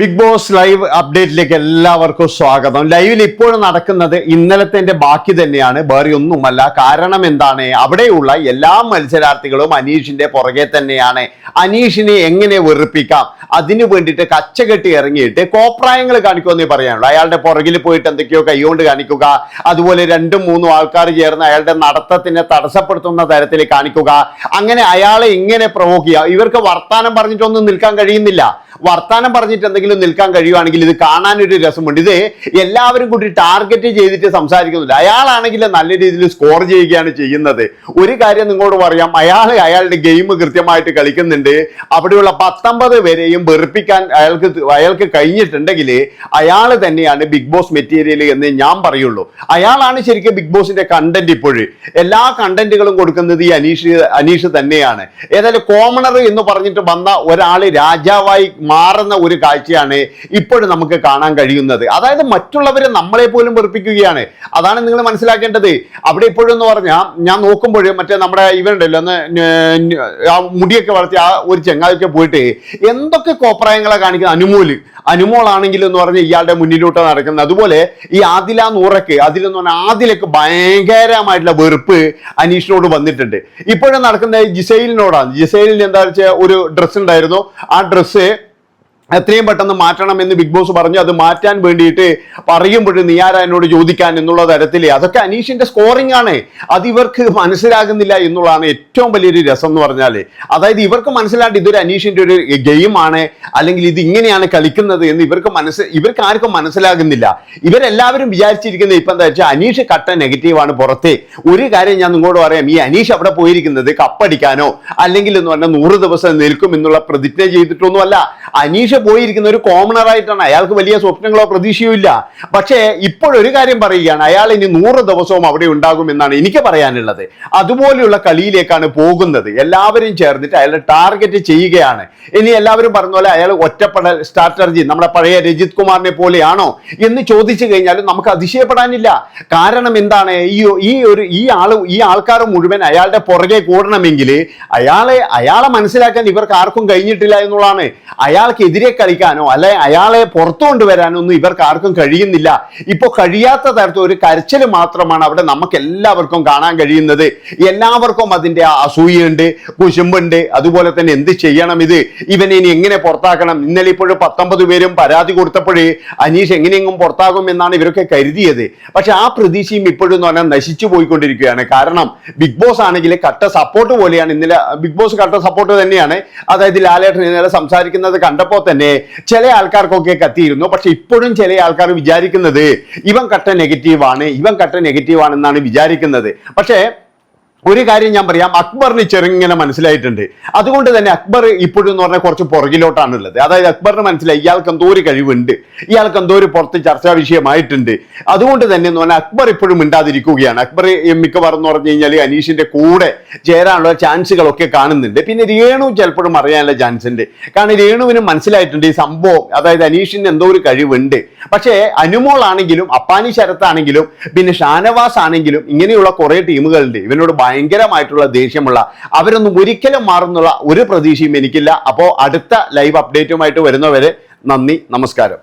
Big boss live അപ്ഡേറ്റിലേക്ക് എല്ലാവർക്കും സ്വാഗതം. ലൈവിൽ ഇപ്പോഴും നടക്കുന്നത് ഇന്നലത്തെ ബാക്കി തന്നെയാണ് വേറെ ഒന്നുമല്ല. കാരണം എന്താണ്? അവിടെയുള്ള എല്ലാ മത്സരാർത്ഥികളും അനീഷിന്റെ പുറകെ തന്നെയാണ്. അനീഷിനെ എങ്ങനെ വെറുപ്പിക്കാം? അതിനു വേണ്ടിയിട്ട് കച്ചകെട്ടി ഇറങ്ങിയിട്ട് കോപ്രായങ്ങൾ കാണിക്കുമെന്നേ പറയാനുള്ളൂ. അയാളുടെ പുറകിൽ പോയിട്ട് എന്തൊക്കെയോ കൈകൊണ്ട് കാണിക്കുക അതുപോലെ രണ്ടും മൂന്നും ആൾക്കാർ ചേർന്ന് അയാളുടെ നടത്തത്തിനെ തടസ്സപ്പെടുത്തുന്ന തരത്തിൽ കാണിക്കുക. അങ്ങനെ അയാളെ ഇങ്ങനെ പ്രവോക്ക് ചെയ്യുക. ഇവർക്ക് വർത്താനം പറഞ്ഞിട്ടൊന്നും നിൽക്കാൻ കഴിയുന്നില്ല. വർത്താനം പറഞ്ഞിട്ട് എന്തെങ്കിലും നിൽക്കാൻ കഴിയുവാണെങ്കിൽ ഇത് കാണാനൊരു രസമുണ്ട്. ഇത് എല്ലാവരും കൂടി ടാർഗറ്റ് ചെയ്തിട്ട് സംസാരിക്കുന്നില്ല അയാളാണെങ്കിൽ നല്ല രീതിയിൽ സ്കോർ ചെയ്യുകയാണ് ചെയ്യുന്നത്. ഒരു കാര്യം നിങ്ങളോട് പറയാം. അയാൾ അയാളുടെ ഗെയിം കൃത്യമായിട്ട് കളിക്കുന്നുണ്ട്. അവിടെയുള്ള പത്തൊമ്പത് പേരെയും വെറുപ്പിക്കാൻ അയാൾക്ക് അയാൾക്ക് കഴിഞ്ഞിട്ടുണ്ടെങ്കിൽ അയാൾ തന്നെയാണ് ബിഗ് ബോസ് മെറ്റീരിയൽ എന്ന് ഞാൻ പറയുള്ളൂ. അയാളാണ് ശരിക്കും ബിഗ് ബോസിന്റെ കണ്ടന്റ് ഇപ്പോഴും എല്ലാ കണ്ടന്റുകളും കൊടുക്കുന്നത് ഈ അനീഷ് അനീഷ് തന്നെയാണ്. ഏതായാലും കോമണർ എന്ന് പറഞ്ഞിട്ട് വന്ന ഒരാൾ രാജാവായി മാറുന്ന ഒരു കാഴ്ചയാണ് ഇപ്പോഴും നമുക്ക് കാണാൻ കഴിയുന്നത്. അതായത് മറ്റുള്ളവരെ നമ്മളെ പോലും വെറുപ്പിക്കുകയാണ്. അതാണ് നിങ്ങൾ മനസ്സിലാക്കേണ്ടത്. അവിടെ ഇപ്പോഴും എന്ന് പറഞ്ഞാൽ ഞാൻ നോക്കുമ്പോൾ മറ്റേ നമ്മുടെ ഇവരുണ്ടല്ലോ ഒന്ന് ആ മുടിയൊക്കെ വളർത്തി ആ ഒരു ചെങ്ങായൊക്കെ പോയിട്ട് എന്തൊക്കെ കോപ്രായങ്ങളെ കാണിക്കുന്നത്? അനുമോൽ. അനുമോളാണെങ്കിൽ എന്ന് പറഞ്ഞ് ഇയാളുടെ മുന്നിലോട്ട് നടക്കുന്നത്. അതുപോലെ ഈ ആദില നൂറക്ക് അതിലെന്ന് പറഞ്ഞാൽ ആദിലൊക്കെ ഭയങ്കരമായിട്ടുള്ള വെറുപ്പ് അനീഷിനോട് വന്നിട്ടുണ്ട്. ഇപ്പോഴും നടക്കുന്ന ജിസൈലിനോടാണ്. ജിസൈലിന് എന്താ വെച്ചാൽ ഒരു ഡ്രസ്സ് ഉണ്ടായിരുന്നു. ആ ഡ്രസ്സ് എത്രയും പെട്ടെന്ന് മാറ്റണം എന്ന് ബിഗ് ബോസ് പറഞ്ഞു. അത് മാറ്റാൻ വേണ്ടിയിട്ട് പറയുമ്പോഴും നീ ആരാ എന്നോട് ചോദിക്കാൻ എന്നുള്ള തരത്തിൽ അതൊക്കെ അനീഷിന്റെ സ്കോറിംഗ് ആണ്. അത് ഇവർക്ക് മനസ്സിലാകുന്നില്ല എന്നുള്ളതാണ് ഏറ്റവും വലിയൊരു രസം എന്ന് പറഞ്ഞാൽ അതായത് ഇവർക്ക് മനസ്സിലാണ്ട് ഇതൊരു അനീഷിന്റെ ഒരു ഗെയിമാണ് അല്ലെങ്കിൽ ഇത് ഇങ്ങനെയാണ് കളിക്കുന്നത് എന്ന് ഇവർക്ക് മനസ്സ് ഇവർക്ക് ആർക്കും മനസ്സിലാകുന്നില്ല. ഇവരെല്ലാവരും വിചാരിച്ചിരിക്കുന്നത് ഇപ്പം എന്താ വെച്ചാൽ അനീഷ് കട്ട നെഗറ്റീവാണ് പുറത്തെ. ഒരു കാര്യം ഞാൻ നിങ്ങളോട് പറയാം. ഈ അനീഷ് അവിടെ പോയിരിക്കുന്നത് കപ്പടിക്കാനോ അല്ലെങ്കിൽ എന്ന് പറഞ്ഞാൽ നൂറ് ദിവസം നിൽക്കും എന്നുള്ള പ്രതിജ്ഞ ചെയ്തിട്ടൊന്നുമല്ല. അനീഷ് പോയിരിക്കുന്ന ഒരു കോമണർ ആയിട്ടാണ് അയാൾക്ക് വലിയ സ്വപ്നങ്ങളോ പ്രതീക്ഷയോ ഇല്ല. പക്ഷേ ഇപ്പോഴൊരു കാര്യം പറയുകയാണ്. അയാൾ ഇനി നൂറ് ദിവസവും അവിടെ ഉണ്ടാകും എന്നാണ് എനിക്ക് പറയാനുള്ളത്. അതുപോലെയുള്ള കളിയിലേക്കാണ് പോകുന്നത്. എല്ലാവരും ചേർന്നിട്ട് അയാളെ ടാർഗറ്റ് ചെയ്യുകയാണ്. ഇനി എല്ലാവരും പറഞ്ഞ പോലെ അയാൾ ഒറ്റപ്പെടൽ സ്ട്രാറ്റജി നമ്മുടെ പഴയ രജിത് കുമാറിനെ പോലെയാണോ എന്ന് ചോദിച്ചു കഴിഞ്ഞാലും നമുക്ക് അതിശയപ്പെടാനില്ല. കാരണം എന്താണ്? ഈ ഈ ഒരു ഈ ആൾ ഈ ആൾക്കാർ മുഴുവൻ അയാളുടെ പുറകെ കൂടണമെങ്കിൽ അയാളെ അയാളെ മനസ്സിലാക്കാൻ ഇവർക്ക് ആർക്കും കഴിഞ്ഞിട്ടില്ല എന്നുള്ളതാണ്. അയാൾക്കെതിരെ കളിക്കാനോ അല്ലെ അയാളെ പുറത്തു കൊണ്ടുവരാനോ ഒന്നും ഇവർക്ക് ആർക്കും കഴിയുന്നില്ല. ഇപ്പോൾ കഴിയാത്ത തരത്തിൽ ഒരു കരച്ചിൽ മാത്രമാണ് അവിടെ നമുക്ക് എല്ലാവർക്കും കാണാൻ കഴിയുന്നത്. എല്ലാവർക്കും അതിന്റെ അസൂയുണ്ട് കുശുമ്പുണ്ട്. അതുപോലെ തന്നെ എന്ത് ചെയ്യണം ഇത്? ഇവനെ ഇനി എങ്ങനെ പുറത്താക്കണം? ഇന്നലെ ഇപ്പോഴും പത്തൊമ്പത് പേരും പരാതി കൊടുത്തപ്പോഴേ അനീഷ് എങ്ങനെയെങ്കിലും പുറത്താകും എന്നാണ് ഇവരൊക്കെ കരുതിയത്. പക്ഷെ ആ പ്രതീക്ഷയും ഇപ്പോഴും എന്ന് പറഞ്ഞാൽ നശിച്ചു പോയിക്കൊണ്ടിരിക്കുകയാണ്. കാരണം ബിഗ് ബോസ് ആണെങ്കിൽ കട്ട സപ്പോർട്ട് പോലെയാണ്. ഇന്നലെ ബിഗ് ബോസ് കട്ട സപ്പോർട്ട് തന്നെയാണ്. അതായത് ലാലേട്ടൻ ഇന്നലെ സംസാരിക്കുന്നത് കണ്ടപ്പോൾ തന്നെ ചില ആൾക്കാർക്കൊക്കെ കത്തിയിരുന്നു. പക്ഷെ ഇപ്പോഴും ചില ആൾക്കാർ വിചാരിക്കുന്നത് ഇവൻ കട്ട നെഗറ്റീവാണ് ഇവൻ കട്ട നെഗറ്റീവ് ആണെന്നാണ് വിചാരിക്കുന്നത്. പക്ഷേ ഒരു കാര്യം ഞാൻ പറയാം. അക്ബറിന് ചെറുങ്ങനെ മനസ്സിലായിട്ടുണ്ട്. അതുകൊണ്ട് തന്നെ അക്ബർ ഇപ്പോഴും എന്ന് പറഞ്ഞാൽ കുറച്ച് പുറകിലോട്ടാണുള്ളത്. അതായത് അക്ബറിന് മനസ്സിലായി ഇയാൾക്ക് എന്തോ ഒരു കഴിവുണ്ട്. ഇയാൾക്ക് എന്തോ ഒരു പുറത്ത് ചർച്ചാ വിഷയമായിട്ടുണ്ട്. അതുകൊണ്ട് തന്നെ എന്ന് പറഞ്ഞാൽ അക്ബർ ഇപ്പോഴും മിണ്ടാതിരിക്കുകയാണ്. അക്ബർ മിക്കവാറും എന്ന് പറഞ്ഞു കഴിഞ്ഞാൽ അനീഷിന്റെ കൂടെ ചേരാനുള്ള ചാൻസുകളൊക്കെ കാണുന്നുണ്ട്. പിന്നെ രേണു ചിലപ്പോഴും അറിയാനുള്ള ചാൻസ് ഉണ്ട് കാരണം രേണുവിന് മനസ്സിലായിട്ടുണ്ട് ഈ സംഭവം. അതായത് അനീഷിന് എന്തോ ഒരു കഴിവുണ്ട്. പക്ഷേ അനുമോൾ ആണെങ്കിലും അപ്പാനി ശരത്താണെങ്കിലും പിന്നെ ഷാനവാസ് ആണെങ്കിലും ഇങ്ങനെയുള്ള കുറെ ടീമുകളുണ്ട്. ഇവനോട് ഭയങ്കരമായിട്ടുള്ള ദേഷ്യമുള്ള അവരൊന്നും ഒരിക്കലും മാറുന്നുള്ള ഒരു പ്രതീക്ഷയും എനിക്കില്ല. അപ്പോൾ അടുത്ത ലൈവ് അപ്ഡേറ്റുമായിട്ട് വരുന്നവരെ നന്ദി നമസ്കാരം.